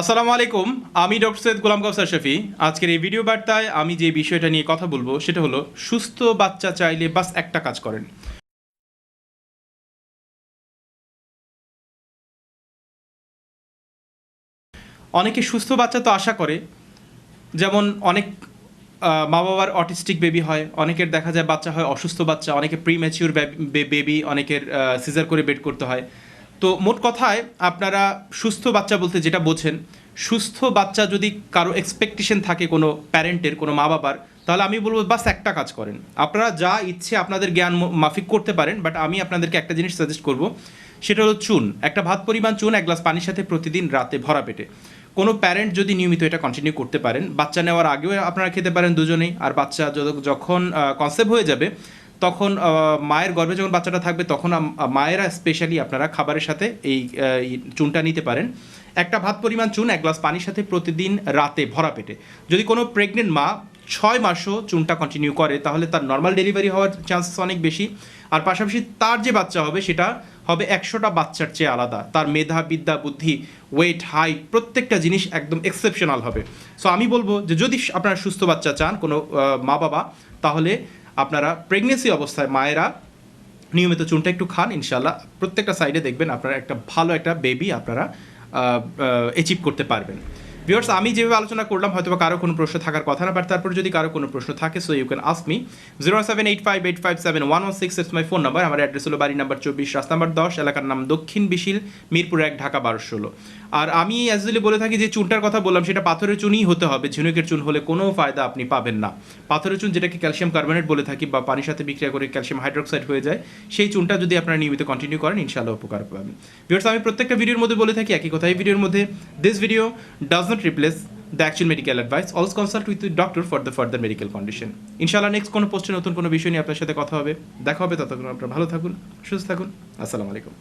আসসালামু আলাইকুম, আমি ডক্টর সৈয়দ গোলাম কাউসার শফি। আজকের এই ভিডিও বার্তায় আমি যে বিষয়টা নিয়ে কথা বলব, সেটা হলো, সুস্থ বাচ্চা চাইলে বাস একটা কাজ করেন। অনেকে সুস্থ বাচ্চা তো আশা করে, যেমন অনেক মা বাবার অটিস্টিক বেবি হয়, অনেকের দেখা যায় বাচ্চা হয় অসুস্থ বাচ্চা, অনেকে প্রি ম্যাচিউর বেবি অনেকের সিজার করে বেড করতে হয়। তো মোট কথায় আপনারা সুস্থ বাচ্চা বলতে যেটা বোঝেন, সুস্থ বাচ্চা যদি কারও এক্সপেকটেশন থাকে কোনো প্যারেন্টের কোনো মা বাবার তাহলে আমি বলব বাস একটা কাজ করেন। আপনারা যা ইচ্ছে আপনাদের জ্ঞান মাফিক করতে পারেন বাট আমি আপনাদেরকে একটা জিনিস সাজেস্ট করব। সেটা হলো চুন। একটা ভাত পরিমাণ চুন এক গ্লাস পানির সাথে প্রতিদিন রাতে ভরা পেটে। কোনো প্যারেন্ট যদি নিয়মিত এটা কন্টিনিউ করতে পারেন, বাচ্চা নেওয়ার আগেও আপনারা খেতে পারেন দুজনেই, আর বাচ্চা যখন কনসেপ্ট হয়ে যাবে তখন মায়ের গর্ভে যখন বাচ্চাটা থাকবে, তখন মায়েরা স্পেশালি আপনারা খাবারের সাথে এই চুনটা নিতে পারেন। একটা ভাত পরিমাণ চুন, এক গ্লাস পানির সাথে প্রতিদিন রাতে ভরা পেটে। যদি কোনো প্রেগনেন্ট মা ছয় মাসও চুনটা কন্টিনিউ করে, তাহলে তার নর্মাল ডেলিভারি হওয়ার চান্সেস অনেক বেশি। আর পাশাপাশি তার যে বাচ্চা হবে, সেটা হবে একশোটা বাচ্চার চেয়ে আলাদা। তার মেধা, বিদ্যা, বুদ্ধি ওয়েট হাইট প্রত্যেকটা জিনিস একদম এক্সেপশনাল হবে। সো আমি বলব যে, যদি আপনারা সুস্থ বাচ্চা চান, কোনো মা বাবা তাহলে আপনারা প্রেগনেন্সি অবস্থায় মায়েরা নিয়মিত চুনটা একটু খান ইনশাল্লাহ প্রত্যেকটা সাইডে দেখবেন আপনারা একটা ভালো একটা বেবি আপনারা অ্যাচিভ করতে পারবেন। ভিউয়ার্স আমি যেভাবে আলোচনা করলাম হয়তো বা কারও কোনো প্রশ্ন থাকার কথা না বাট তারপর যদি কারও কোনো প্রশ্ন থাকে so you can ask me zero seven eight five eight five seven one one six it's my phone number আমার অ্যাড্রেস হলো বাড়ি নাম্বার চব্বিশ, রাস্তা নাম্বার দশ, এলাকার নাম দক্ষিণ বিশিল, মিরপুর এক, ঢাকা বারোশো ষোলো। আর আমি অ্যাজুয়ালি বলে থাকি যে চুনটার কথা বললাম, সেটা পাথরের চুনই হতে হবে, ঝিনুকের চুন হলে কোনো ফায়দা আপনি পাবেন না। পাথরের চুন যেটাকে ক্যালসিয়াম কার্বনেট বলে থাকি, বা পানির সাথে বিক্রিয়া করে ক্যালসিয়াম হাইড্রোক্সাইড হয়ে যায়, সেই চুনটা যদি আপনারা নিয়মিত কন্টিনিউ করেন, ইনশাআল্লাহ উপকার পাবেন। ভিউয়ার্স আমি প্রত্যেকটা ভিডিওর মধ্যে বলে থাকি, একই কথা এই ভিডিওর মধ্যে this video does not replace the actual medical advice also consult with doctor for the further medical condition ইনশাআল্লাহ নেক্সট কোনো পোস্টে নতুন কোনো বিষয় নিয়ে আপনার সাথে কথা হবে। দেখা হবে, ততক্ষণ আপনারা ভালো থাকুন, সুস্থ থাকুন। আসসালামু আলাইকুম।